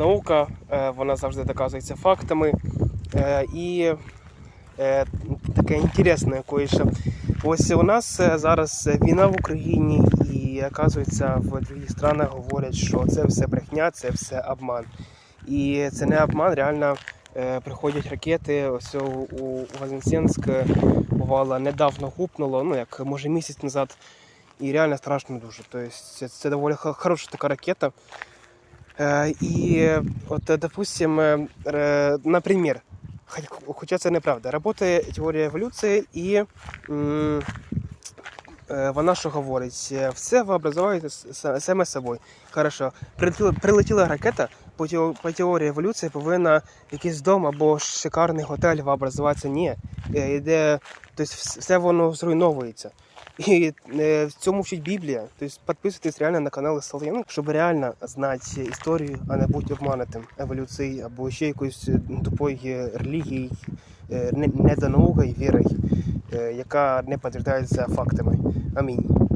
наука, е, вона завжди доказується фактами. Е, І е, таке інтересне кое-що. Ось у нас зараз війна в Україні, і оказується в других странах говорять, що це все брехня, це все обман. І це не обман, реально приходять ракети. Ось у, е, бувало недавно гупнуло, ну як може місяць назад. І реально страшно дуже. Тобто це доволі хороша така ракета. І от, е, допустим, наприклад, хоча це неправда, працює теорія еволюції і е, вона що говорить? Е, Все вообразується с- саме собою. Хорошо, прилетіла, ракета, по, теорії еволюції повинна якийсь дом або шикарний готель вообразуватися. Ні. Е, тобто все воно зруйновується. І е, в цьому вчить Біблія. Тобто підписуйтесь реально на канали Солов'янок, щоб реально знати історію, а не бути обманутим еволюцією або ще якоюсь е, тупою релігією, не, за наукою, вірою, яка не підтверджується фактами. Амінь.